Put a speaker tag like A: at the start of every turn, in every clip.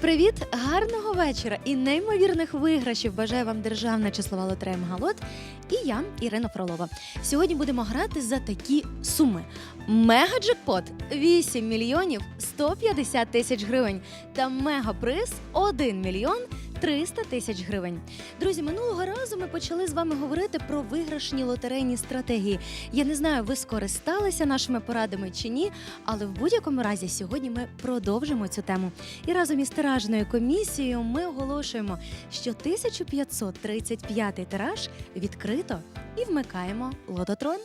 A: Привіт, гарного вечора і неймовірних виграшів бажаю вам державна числова лотерея Мегалот і я, Ірина Фролова. Сьогодні будемо грати за такі суми: мегаджекпот 8 мільйонів 150 тисяч гривень та мегаприз 1 мільйон 300 тисяч гривень. Друзі, минулого разу ми почали з вами говорити про виграшні лотерейні стратегії. Я не знаю, ви скористалися нашими порадами чи ні, але в будь-якому разі сьогодні ми продовжимо цю тему. І разом із тиражною комісією ми оголошуємо, що 1535 тираж відкрито і вмикаємо лототрон.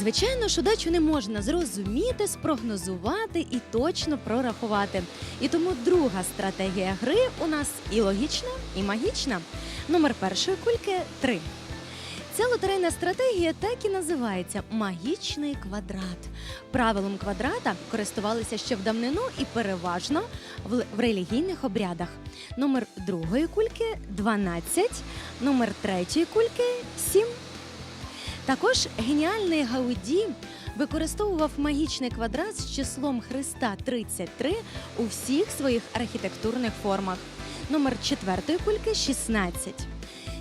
A: Звичайно, ж удачу не можна зрозуміти, спрогнозувати і точно прорахувати. І тому друга стратегія гри у нас і логічна, і магічна. Номер першої кульки 3. Ця лотерейна стратегія так і називається магічний квадрат. Правилом квадрата користувалися ще в давнину і переважно в релігійних обрядах. Номер другої кульки 12, номер третьої кульки 7. Також геніальний Гауді використовував магічний квадрат з числом Христа 33 у всіх своїх архітектурних формах. Номер четвертої кульки 16.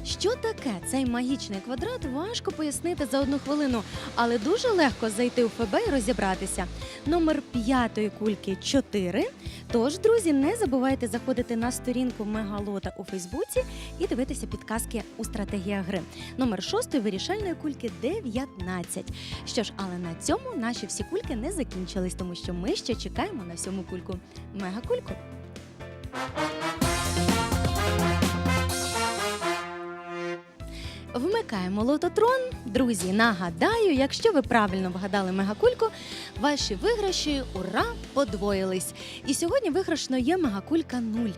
A: Що таке цей магічний квадрат, важко пояснити за одну хвилину, але дуже легко зайти у ФБ і розібратися. Номер п'ятої кульки 4. Тож, друзі, не забувайте заходити на сторінку Мегалота у Фейсбуці і дивитися підказки у стратегіях гри. Номер шостої вирішальної кульки 19. Що ж, але на цьому наші всі кульки не закінчились, тому що ми ще чекаємо на сьому кульку. Мегакульку. Вмикаємо лототрон. Друзі, нагадаю, якщо ви правильно вгадали мегакульку, ваші виграші ура подвоїлись. І сьогодні виграшно є мегакулька 0.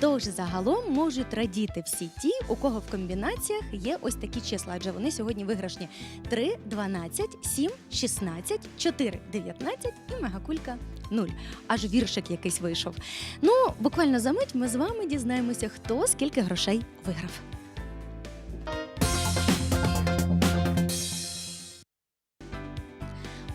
A: Тож загалом можуть радіти всі ті, у кого в комбінаціях є ось такі числа, адже вони сьогодні виграшні 3, 12, 7, 16, 4, 19 і мегакулька 0. Аж віршик якийсь вийшов. Ну, буквально за мить ми з вами дізнаємося, хто скільки грошей виграв.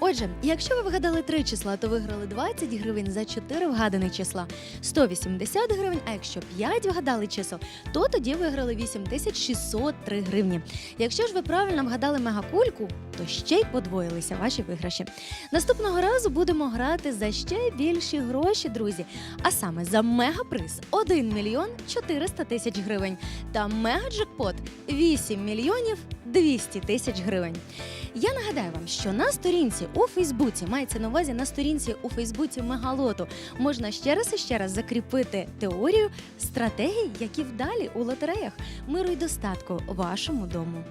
A: Отже, якщо ви вигадали три числа, то виграли 20 гривень за 4 вгадані числа 180 гривень. А якщо 5 вгадали чисел, то тоді виграли 8603 гривні. Якщо ж ви правильно вгадали мегакульку, то ще й подвоїлися ваші виграші. Наступного разу будемо грати за ще більші гроші, друзі. А саме за мегаприз 1 мільйон 400 тисяч гривень та мегаджекпот 8 мільйонів 200 тисяч гривень. Я нагадаю вам, що на сторінці у Фейсбуці мається на увазі на сторінці у Фейсбуці Мегалоту можна ще раз і ще раз закріпити теорію стратегій, які вдалі у лотереях миру й достатку вашому дому.